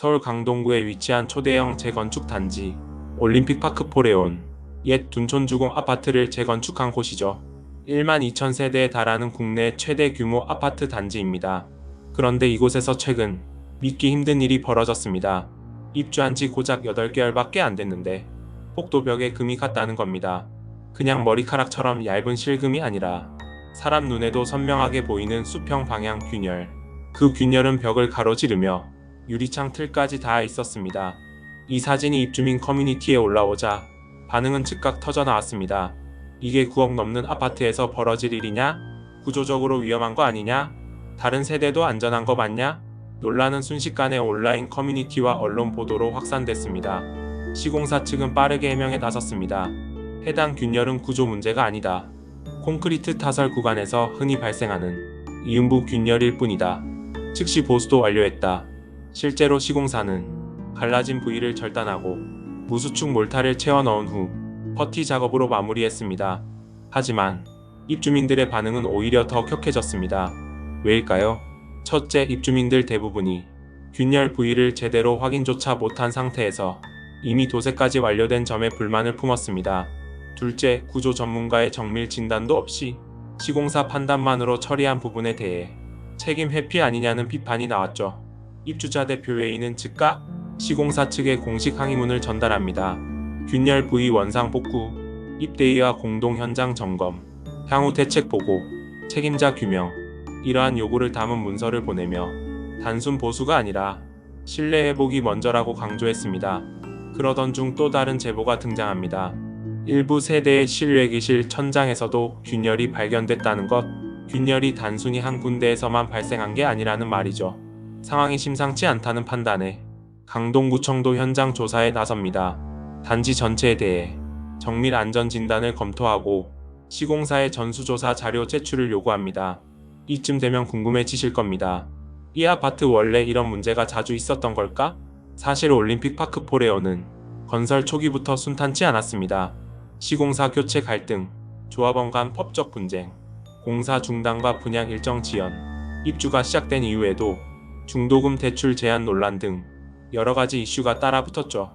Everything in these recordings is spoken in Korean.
서울 강동구에 위치한 초대형 재건축 단지 올림픽 파크 포레온 옛 둔촌주공 아파트를 재건축한 곳이죠. 1만 2천 세대에 달하는 국내 최대 규모 아파트 단지입니다. 그런데 이곳에서 최근 믿기 힘든 일이 벌어졌습니다. 입주한 지 고작 8개월밖에 안 됐는데 복도벽에 금이 갔다는 겁니다. 그냥 머리카락처럼 얇은 실금이 아니라 사람 눈에도 선명하게 보이는 수평 방향 균열. 그 균열은 벽을 가로지르며 유리창 틀까지 닿아 있었습니다. 이 사진이 입주민 커뮤니티에 올라오자 반응은 즉각 터져 나왔습니다. 이게 9억 넘는 아파트에서 벌어질 일이냐? 구조적으로 위험한 거 아니냐? 다른 세대도 안전한 거 맞냐? 논란은 순식간에 온라인 커뮤니티와 언론 보도로 확산됐습니다. 시공사 측은 빠르게 해명에 나섰습니다. 해당 균열은 구조 문제가 아니다. 콘크리트 타설 구간에서 흔히 발생하는 이음부 균열일 뿐이다. 즉시 보수도 완료했다. 실제로 시공사는 갈라진 부위를 절단하고 무수축 몰타를 채워 넣은 후 퍼티 작업으로 마무리했습니다. 하지만 입주민들의 반응은 오히려 더 격해졌습니다. 왜일까요? 첫째, 입주민들 대부분이 균열 부위를 제대로 확인조차 못한 상태에서 이미 도색까지 완료된 점에 불만을 품었습니다. 둘째, 구조 전문가의 정밀 진단도 없이 시공사 판단만으로 처리한 부분에 대해 책임 회피 아니냐는 비판이 나왔죠. 입주자 대표 회의는 즉각 시공사 측에 공식 항의문을 전달합니다. 균열 부위 원상 복구, 입대위와 공동 현장 점검, 향후 대책 보고, 책임자 규명, 이러한 요구를 담은 문서를 보내며 단순 보수가 아니라 신뢰 회복이 먼저라고 강조했습니다. 그러던 중 또 다른 제보가 등장합니다. 일부 세대의 실외기실 천장에서도 균열이 발견됐다는 것, 균열이 단순히 한 군데에서만 발생한 게 아니라는 말이죠. 상황이 심상치 않다는 판단에 강동구청도 현장 조사에 나섭니다. 단지 전체에 대해 정밀 안전 진단을 검토하고 시공사의 전수조사 자료 제출을 요구합니다. 이쯤 되면 궁금해지실 겁니다. 이 아파트 원래 이런 문제가 자주 있었던 걸까? 사실 올림픽 파크 포레오는 건설 초기부터 순탄치 않았습니다. 시공사 교체 갈등, 조합원 간 법적 분쟁, 공사 중단과 분양 일정 지연, 입주가 시작된 이후에도 중도금 대출 제한 논란 등 여러 가지 이슈가 따라 붙었죠.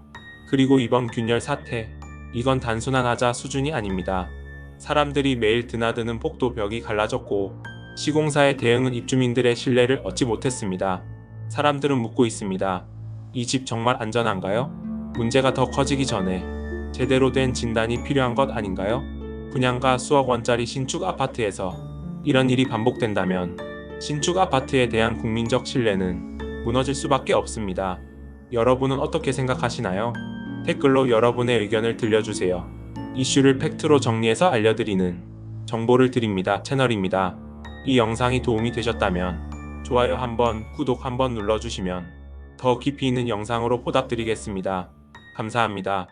그리고 이번 균열 사태, 이건 단순한 하자 수준이 아닙니다. 사람들이 매일 드나드는 복도 벽이 갈라졌고 시공사의 대응은 입주민들의 신뢰를 얻지 못했습니다. 사람들은 묻고 있습니다. 이 집 정말 안전한가요? 문제가 더 커지기 전에 제대로 된 진단이 필요한 것 아닌가요? 분양가 수억 원짜리 신축 아파트에서 이런 일이 반복된다면 신축 아파트에 대한 국민적 신뢰는 무너질 수밖에 없습니다. 여러분은 어떻게 생각하시나요? 댓글로 여러분의 의견을 들려주세요. 이슈를 팩트로 정리해서 알려드리는 정보를 드립니다. 채널입니다. 이 영상이 도움이 되셨다면 좋아요 한번, 구독 한번 눌러주시면 더 깊이 있는 영상으로 보답드리겠습니다. 감사합니다.